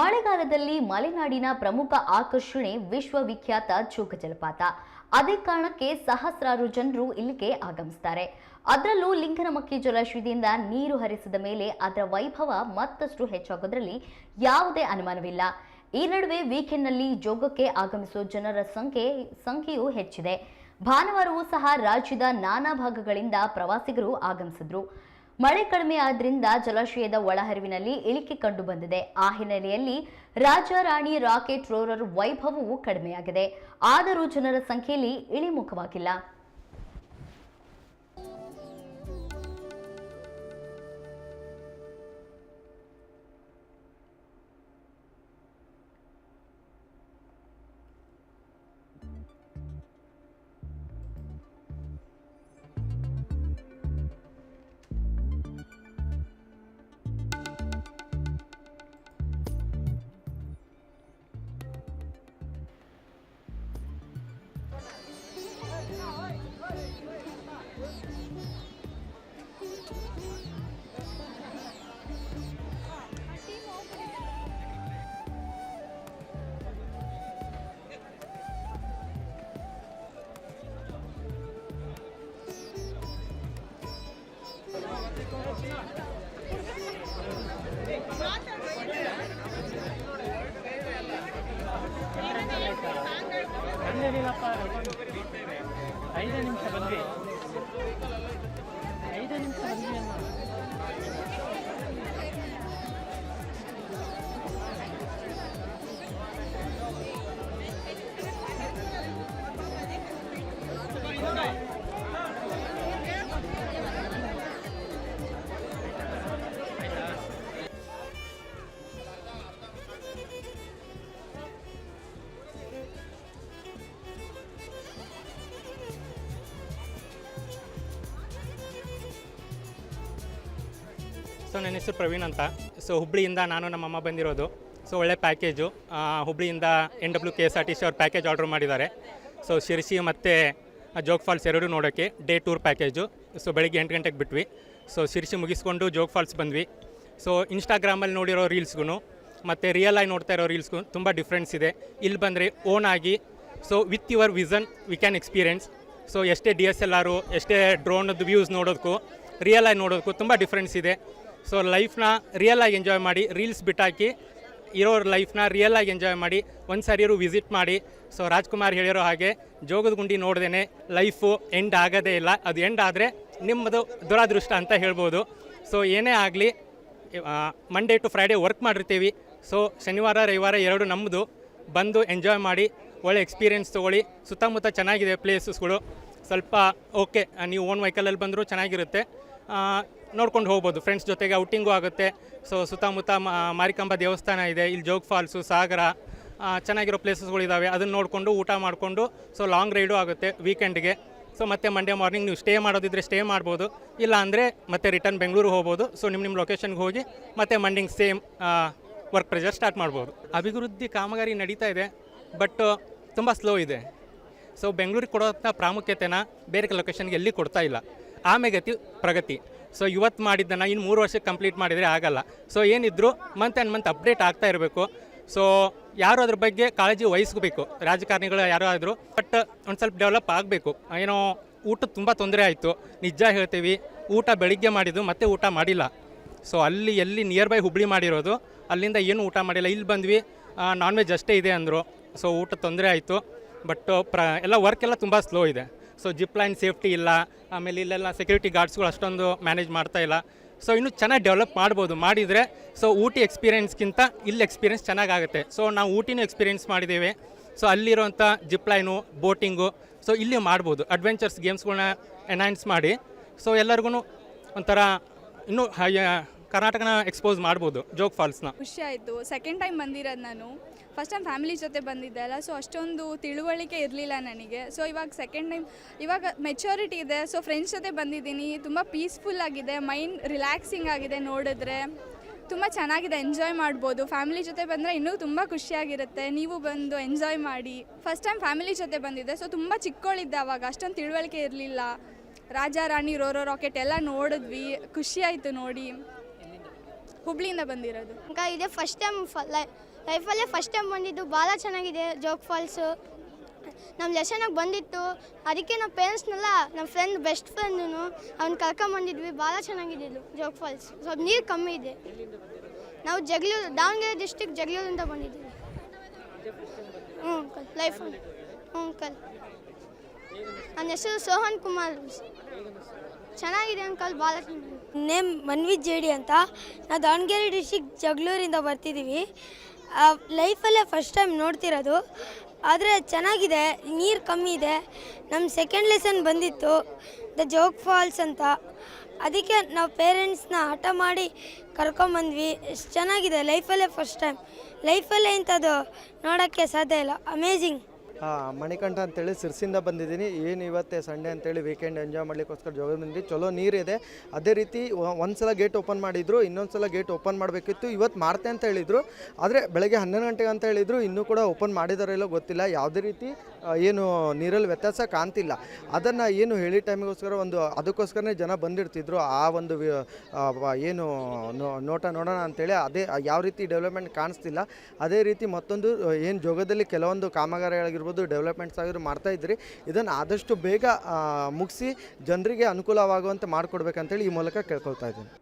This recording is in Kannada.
ಮಳೆಗಾಲದಲ್ಲಿ ಮಲೆನಾಡಿನ ಪ್ರಮುಖ ಆಕರ್ಷಣೆ ವಿಶ್ವವಿಖ್ಯಾತ ಜೋಗ ಜಲಪಾತ. ಅದೇ ಕಾರಣಕ್ಕೆ ಸಹಸ್ರಾರು ಜನರು ಇಲ್ಲಿಗೆ ಆಗಮಿಸ್ತಾರೆ. ಅದರಲ್ಲೂ ಲಿಂಗನಮಕ್ಕಿ ಜಲಾಶಯದಿಂದ ನೀರು ಹರಿಸಿದ ಮೇಲೆ ಅದರ ವೈಭವ ಮತ್ತಷ್ಟು ಹೆಚ್ಚಾಗೋದ್ರಲ್ಲಿ ಯಾವುದೇ ಅನುಮಾನವಿಲ್ಲ. ಈ ನಡುವೆ ವೀಕೆಂಡ್ನಲ್ಲಿ ಜೋಗಕ್ಕೆ ಆಗಮಿಸುವ ಜನರ ಸಂಖ್ಯೆ, ಸಂಖ್ಯೆಯೂ ಹೆಚ್ಚಿದೆ. ಭಾನುವಾರವೂ ಸಹ ರಾಜ್ಯದ ನಾನಾ ಭಾಗಗಳಿಂದ ಪ್ರವಾಸಿಗರು ಆಗಮಿಸಿದ್ರು. ಮಳೆ ಕಡಿಮೆ ಆದ್ರಿಂದ ಜಲಾಶಯದ ಒಳಹರಿವಿನಲ್ಲಿ ಇಳಿಕೆ ಕಂಡು ಬಂದಿದೆ ಆ ಹಿನ್ನೆಲೆಯಲ್ಲಿ ರಾಜ ರಾಣಿ ರಾಕೆಟ್ ರೋರರ್ ವೈಭವವು ಕಡಿಮೆಯಾಗಿದೆ. ಆದರೂ ಜನರ ಸಂಖ್ಯೆಯಲ್ಲಿ ಇಳಿಮುಖವಾಗಿಲ್ಲ. ಐದು ನಿಮಿಷ ಬಂದ್ವಿ ಸೊ ನನ್ನ ಹೆಸರು ಪ್ರವೀಣ್ ಅಂತ. ಸೊ ಹುಬ್ಳಿಯಿಂದ ನಾನು ನಮ್ಮ ಅಮ್ಮ ಬಂದಿರೋದು. ಸೊ ಒಳ್ಳೆ package ಹುಬ್ಳಿಯಿಂದ N W K S R T C ಅವ್ರ ಪ್ಯಾಕೇಜ್ ಆರ್ಡ್ರ್ ಮಾಡಿದ್ದಾರೆ. ಸೊ ಶಿರ್ಸಿ ಮತ್ತು ಜೋಗ್ ಫಾಲ್ಸ್ ಎರಡು ನೋಡೋಕ್ಕೆ ಡೇ ಟೂರ್ ಪ್ಯಾಕೇಜು ಸೊ ಬೆಳಿಗ್ಗೆ ಎಂಟು ಗಂಟೆಗೆ ಬಿಟ್ವಿ. ಸೊ ಶಿರ್ಸಿ ಮುಗಿಸ್ಕೊಂಡು ಜೋಗ್ ಫಾಲ್ಸ್ ಬಂದ್ವಿ. ಸೊ ಇನ್ಸ್ಟಾಗ್ರಾಮಲ್ಲಿ ನೋಡಿರೋ ರೀಲ್ಸ್ಗೂ ಮತ್ತು ರಿಯಲ್ ಆಗಿ ನೋಡ್ತಾ ಇರೋ ರೀಲ್ಸ್ಗೂ ತುಂಬ ಡಿಫ್ರೆನ್ಸ್ ಇದೆ. ಇಲ್ಲಿ ಬಂದರೆ ಓನ್ ಆಗಿ, so with your vision we can experience so ಎಷ್ಟೇ ಡಿ ಎಸ್ ಎಲ್ ಆರು ಎಷ್ಟೇ ಡ್ರೋನದ್ದು ವ್ಯೂಸ್ ನೋಡೋದಕ್ಕೂ ರಿಯಲ್ ಆಗಿ ನೋಡೋದಕ್ಕೂ ತುಂಬ ಡಿಫ್ರೆನ್ಸ್ ಇದೆ. ಸೊ ಲೈಫ್ನ ರಿಯಲ್ ಆಗಿ ಎಂಜಾಯ್ ಮಾಡಿ, ರೀಲ್ಸ್ ಬಿಟ್ಟಾಕಿ ಇರೋ ಲೈಫ್ನ ರಿಯಲ್ ಆಗಿ ಎಂಜಾಯ್ ಮಾಡಿ, ಒಂದು ಸರಿಯರು ವಿಸಿಟ್ ಮಾಡಿ. ಸೊ ರಾಜ್ಕುಮಾರ್ ಹೇಳಿರೋ ಹಾಗೆ ಜೋಗದ ಗುಂಡಿ ನೋಡ್ದೇನೆ ಲೈಫು ಎಂಡ್ ಆಗೋದೇ ಇಲ್ಲ. ಅದು ಎಂಡ್ ಆದರೆ ನಿಮ್ಮದು ದುರಾದೃಷ್ಟ ಅಂತ ಹೇಳ್ಬೋದು. ಸೊ ಏನೇ ಆಗಲಿ ಮಂಡೇ ಟು ಫ್ರೈಡೇ ವರ್ಕ್ ಮಾಡಿರ್ತೀವಿ. ಸೊ ಶನಿವಾರ, ರವಿವಾರ ಎರಡು ನಮ್ಮದು ಬಂದು ಎಂಜಾಯ್ ಮಾಡಿ, ಒಳ್ಳೆ ಎಕ್ಸ್ಪೀರಿಯೆನ್ಸ್ ತೊಗೊಳ್ಳಿ. ಸುತ್ತಮುತ್ತ ಚೆನ್ನಾಗಿದೆ ಪ್ಲೇಸಸ್ಗಳು ಸ್ವಲ್ಪ ಓಕೆ ನೀವು ಓನ್ ವೆಹಿಕಲಲ್ಲಿ ಬಂದರೂ ಚೆನ್ನಾಗಿರುತ್ತೆ. ನೋಡ್ಕೊಂಡು ಹೋಗ್ಬೋದು. ಫ್ರೆಂಡ್ಸ್ ಜೊತೆಗೆ ಔಟಿಂಗು ಆಗುತ್ತೆ. ಸೊ ಸುತ್ತಮುತ್ತ ಮಾರಿಕಾಂಬ ದೇವಸ್ಥಾನ ಇದೆ. ಇಲ್ಲಿ ಜೋಗ್ ಫಾಲ್ಸು ಸಾಗರ ಚೆನ್ನಾಗಿರೋ ಪ್ಲೇಸಸ್ಗಳಿದ್ದಾವೆ ಅದನ್ನು ನೋಡಿಕೊಂಡು ಊಟ ಮಾಡಿಕೊಂಡು ಸೊ ಲಾಂಗ್ ರೈಡು ಆಗುತ್ತೆ ವೀಕೆಂಡ್ಗೆ ಸೊ ಮತ್ತೆ ಮಂಡೇ ಮಾರ್ನಿಂಗ್ ನೀವು ಸ್ಟೇ ಮಾಡೋದಿದ್ರೆ ಸ್ಟೇ ಮಾಡ್ಬೋದು. ಇಲ್ಲ ಅಂದರೆ ಮತ್ತೆ ರಿಟರ್ನ್ ಬೆಂಗಳೂರು ಹೋಗ್ಬೋದು. ಸೊ ನಿಮ್ಮ ನಿಮ್ಮ ಲೊಕೇಶನ್ಗೆ ಹೋಗಿ ಮತ್ತೆ ಮಂಡಿಂಗ್ ಸೇಮ್ ವರ್ಕ್ ಪ್ರೆಷರ್ ಸ್ಟಾರ್ಟ್ ಮಾಡ್ಬೋದು. ಅಭಿವೃದ್ಧಿ ಕಾಮಗಾರಿ ನಡೀತಾ ಇದೆ ಬಟ್ ತುಂಬ ಸ್ಲೋ ಇದೆ. ಸೊ ಬೆಂಗಳೂರಿಗೆ ಕೊಡೋಂಥ ಪ್ರಾಮುಖ್ಯತೆನ ಬೇರೆ ಲೊಕೇಶನ್ಗೆ ಎಲ್ಲಿ ಕೊಡ್ತಾ ಇಲ್ಲ. ಆಮೇಗತಿ ಪ್ರಗತಿ. ಸೊ ಇವತ್ತು ಮಾಡಿದ್ದನ್ನು ಇನ್ನು ಮೂರು ವರ್ಷಕ್ಕೆ ಕಂಪ್ಲೀಟ್ ಮಾಡಿದರೆ ಆಗಲ್ಲ. ಸೊ ಏನಿದ್ರು ಮಂತ್ ಆ್ಯಂಡ್ ಮಂತ್ ಅಪ್ಡೇಟ್ ಆಗ್ತಾ ಇರಬೇಕು. ಸೊ ಯಾರು ಅದ್ರ ಬಗ್ಗೆ ಕಾಳಜಿ ವಹಿಸ್ಕೋಬೇಕು ರಾಜಕಾರಣಿಗಳು ಯಾರು ಆದರೂ ಬಟ್ ಒಂದು ಸ್ವಲ್ಪ ಡೆವಲಪ್ ಆಗಬೇಕು. ಏನೋ ಊಟ ತುಂಬ ತೊಂದರೆ ಆಯಿತು. ನಿಜ ಹೇಳ್ತೀವಿ, ಊಟ ಬೆಳಿಗ್ಗೆ ಮಾಡಿದ್ದು ಮತ್ತೆ ಊಟ ಮಾಡಿಲ್ಲ. ಸೊ ಅಲ್ಲಿ, ಎಲ್ಲಿ ನಿಯರ್ ಬೈ ಹುಬ್ಳಿ ಮಾಡಿರೋದು, ಅಲ್ಲಿಂದ ಏನು ಊಟ ಮಾಡಿಲ್ಲ. ಇಲ್ಲಿ ಬಂದ್ವಿ ನಾನ್ ವೆಜ್ ಅಷ್ಟೇ ಇದೆ ಅಂದರು. ಸೊ ಊಟ ತೊಂದರೆ ಆಯಿತು ಬಟ್ ಪ್ರ, ಎಲ್ಲ ವರ್ಕ್ ಎಲ್ಲ ತುಂಬ ಸ್ಲೋ ಇದೆ. ಸೊ ಜಿಪ್ ಲೈನ್ ಸೇಫ್ಟಿ ಇಲ್ಲ. ಆಮೇಲೆ ಇಲ್ಲೆಲ್ಲ ಸೆಕ್ಯೂರಿಟಿ ಗಾರ್ಡ್ಸ್ಗಳು ಅಷ್ಟೊಂದು ಮ್ಯಾನೇಜ್ ಮಾಡ್ತಾ ಇಲ್ಲ. ಸೊ ಇನ್ನೂ ಚೆನ್ನಾಗಿ ಡೆವಲಪ್ ಮಾಡ್ಬೋದು. ಮಾಡಿದರೆ ಸೊ ಊಟಿ ಎಕ್ಸ್ಪೀರಿಯೆನ್ಸ್ಗಿಂತ ಇಲ್ಲಿ ಎಕ್ಸ್ಪೀರಿಯೆನ್ಸ್ ಚೆನ್ನಾಗಾಗುತ್ತೆ. ಸೊ ನಾವು ಊಟಿನೂ ಎಕ್ಸ್ಪೀರಿಯೆನ್ಸ್ ಮಾಡಿದ್ದೇವೆ. ಸೊ ಅಲ್ಲಿರುವಂಥ ಜಿಪ್ ಲೈನು ಬೋಟಿಂಗು ಸೊ ಇಲ್ಲಿ ಮಾಡ್ಬೋದು. ಅಡ್ವೆಂಚರ್ಸ್ ಗೇಮ್ಸ್ಗಳನ್ನ ಎನ್ಹಾನ್ಸ್ ಮಾಡಿ. ಸೊ ಎಲ್ಲರಿಗೂ ಒಂಥರ ಇನ್ನೂ ಕರ್ನಾಟಕನ ಎಕ್ಸ್ಪೋಸ್ ಮಾಡ್ಬೋದು, ಜೋಗ್ ಫಾಲ್ಸ್ನ. ಖುಷಿ ಆಯಿತು. ಸೆಕೆಂಡ್ ಟೈಮ್ ಬಂದಿರೋದು ನಾನು. ಫಸ್ಟ್ ಟೈಮ್ ಫ್ಯಾಮಿಲಿ ಜೊತೆ ಬಂದಿದ್ದೆ ಅಲ್ಲ ಸೊ ಅಷ್ಟೊಂದು ತಿಳುವಳಿಕೆ ಇರಲಿಲ್ಲ ನನಗೆ. ಸೊ ಇವಾಗ ಸೆಕೆಂಡ್ ಟೈಮ್ ಇವಾಗ ಮೆಚೋರಿಟಿ ಇದೆ ಸೊ ಫ್ರೆಂಡ್ಸ್ ಜೊತೆ ಬಂದಿದ್ದೀನಿ. ತುಂಬ ಪೀಸ್ಫುಲ್ ಆಗಿದೆ ಮೈಂಡ್ ರಿಲ್ಯಾಕ್ಸಿಂಗ್ ಆಗಿದೆ ನೋಡಿದ್ರೆ. ತುಂಬ ಚೆನ್ನಾಗಿದೆ ಎಂಜಾಯ್ ಮಾಡ್ಬೋದು. ಫ್ಯಾಮಿಲಿ ಜೊತೆ ಬಂದರೆ ಇನ್ನೂ ತುಂಬ ಖುಷಿಯಾಗಿರುತ್ತೆ. ನೀವು ಬಂದು ಎಂಜಾಯ್ ಮಾಡಿ. ಫಸ್ಟ್ ಟೈಮ್ ಫ್ಯಾಮಿಲಿ ಜೊತೆ ಬಂದಿದ್ದೆ ಸೊ ತುಂಬ ಚಿಕ್ಕವಳಿದ್ದೆ ಅವಾಗ. ಅಷ್ಟೊಂದು ತಿಳುವಳಿಕೆ ಇರಲಿಲ್ಲ. ರಾಜಾ, ರಾಣಿ ರೋರೋ ರಾಕೆಟ್ ಎಲ್ಲ ನೋಡಿದ್ವಿ. ಖುಷಿಯಾಯಿತು ನೋಡಿ. ಹುಬ್ಳಿಯಿಂದ ಬಂದಿರೋದು? ಅಕ್ಕ ಇದೆ ಫಸ್ಟ್ ಟೈಮ್ ಲೈಫಲ್ಲೇ ಫಸ್ಟ್ ಟೈಮ್ ಬಂದಿದ್ದು ಭಾಳ ಚೆನ್ನಾಗಿದೆ, ಜೋಗ್ ಫಾಲ್ಸು ನಮ್ಮ ಲೆಸನಾಗ ಬಂದಿತ್ತು, ಅದಕ್ಕೆ ನಮ್ಮ ಪೇರೆಂಟ್ಸ್ನೆಲ್ಲ ನಮ್ಮ ಫ್ರೆಂಡ್ ಬೆಸ್ಟ್ ಫ್ರೆಂಡ್ನು ಅವ್ನು ಕರ್ಕೊಂಬಂದಿದ್ವಿ ಭಾಳ ಚೆನ್ನಾಗಿದೆ ಇದು, ಜೋಗ್ ಫಾಲ್ಸ್ ಸ್ವಲ್ಪ ನೀರು ಕಮ್ಮಿ ಇದೆ. ನಾವು ಜಗಳೂರು, ದಾವಣಗೆರೆ ಡಿಸ್ಟಿಕ್ ಜಗಳೂರಿಂದ ಬಂದಿದ್ದೀವಿ. ಹ್ಞೂ ಅಂಕಲ್ ಲೈಫ್ ಹ್ಞೂ ಅಂಕಲ್ ನನ್ನ ಹೆಸರು ಸೋಹನ್ ಕುಮಾರ್. ಚೆನ್ನಾಗಿದೆ ಅಂಕಲ್ ಭಾಳ ಚೆನ್ನಾಗಿದೆ. ನೇಮ್ ಮನ್ವಿ ಜೇಡಿ ಅಂತ. ನಾವು ದಾವಣಗೆರೆ ಡಿಸ್ಟಿಕ್ ಜಗಳೂರಿಂದ ಬರ್ತಿದ್ದೀವಿ ಲೈಫಲ್ಲೇ ಫಸ್ಟ್ ಟೈಮ್ ನೋಡ್ತಿರೋದು. ಆದರೆ ಚೆನ್ನಾಗಿದೆ, ನೀರು ಕಮ್ಮಿ ಇದೆ. ನಮ್ಮ ಸೆಕೆಂಡ್ ಲೆಸನ್ ಬಂದಿತ್ತು ದ ಜೋಗ್ ಫಾಲ್ಸ್ ಅಂತ. ಅದಕ್ಕೆ ನಾವು ಪೇರೆಂಟ್ಸ್ನ ಹಠ ಮಾಡಿ ಕರ್ಕೊಂಬಂದ್ವಿ. ಎಷ್ಟು ಚೆನ್ನಾಗಿದೆ ಲೈಫಲ್ಲೇ ಫಸ್ಟ್ ಟೈಮ್ ಲೈಫಲ್ಲೇ ಇಂಥದ್ದು ನೋಡೋಕ್ಕೆ ಸಾಧ್ಯ ಇಲ್ಲ. ಅಮೇಝಿಂಗ್ ಮಣಿಕಂಠ ಅಂತೇಳಿ ಸಿರ್ಸಿಂದ ಬಂದಿದ್ದೀನಿ. ಏನು ಇವತ್ತೇ ಸಂಡೇ ಅಂತೇಳಿ ವೀಕೆಂಡ್ ಎಂಜಾಯ್ ಮಾಡಲಿಕ್ಕೋಸ್ಕರ ಜೋಗ ಬಂದಿದ್ದೀನಿ. ಚಲೋ ನೀರಿದೆ ಅದೇ ರೀತಿ ಒಂದ್ಸಲ ಸಲ ಗೇಟ್ ಓಪನ್ ಮಾಡಿದ್ರು ಇನ್ನೊಂದು ಸಲ ಗೇಟ್ ಓಪನ್ ಮಾಡಬೇಕಿತ್ತು. ಇವತ್ತು ಮಾಡ್ತೆ ಅಂತ ಹೇಳಿದರು. ಆದರೆ ಬೆಳಗ್ಗೆ ಹನ್ನೊಂದು ಗಂಟೆಗೆ ಅಂತ ಹೇಳಿದರು, ಇನ್ನೂ ಕೂಡ ಓಪನ್ ಮಾಡಿದಾರೋ ಇಲ್ಲೋ ಗೊತ್ತಿಲ್ಲ. ಯಾವುದೇ ರೀತಿ ಏನು ನೀರಲ್ಲಿ ವ್ಯತ್ಯಾಸ ಕಾಣ್ತಿಲ್ಲ. ಅದನ್ನು ಏನು ಹೇಳಿ ಟೈಮಿಗೋಸ್ಕರ ಒಂದು, ಅದಕ್ಕೋಸ್ಕರನೇ ಜನ ಬಂದಿರ್ತಿದ್ರು. ಆ ಒಂದು ಏನು ನೋಟ ನೋಡೋಣ ಅಂತೇಳಿ ಅದೇ ಯಾವ ರೀತಿ ಡೆವಲಪ್ಮೆಂಟ್ ಕಾಣಿಸ್ತಿಲ್ಲ. ಅದೇ ರೀತಿ ಮತ್ತೊಂದು ಏನು ಜೋಗದಲ್ಲಿ ಕೆಲವೊಂದು ಕಾಮಗಾರಿಗಳಾಗಿರ್ಬೋದು ಡೆವಲಪ್ಮೆಂಟ್ಸ್ ಆಗಿರೋ ಮಾಡ್ತಾ ಇದ್ರಿ. ಇದನ್ನು ಆದಷ್ಟು ಬೇಗ ಮುಗಿಸಿ, ಜನರಿಗೆ ಅನುಕೂಲವಾಗುವಂತೆ ಮಾಡಿಕೊಡ್ಬೇಕಂತೇಳಿ ಈ ಮೂಲಕ ಕೇಳ್ಕೊಳ್ತಾ ಇದ್ದೀನಿ.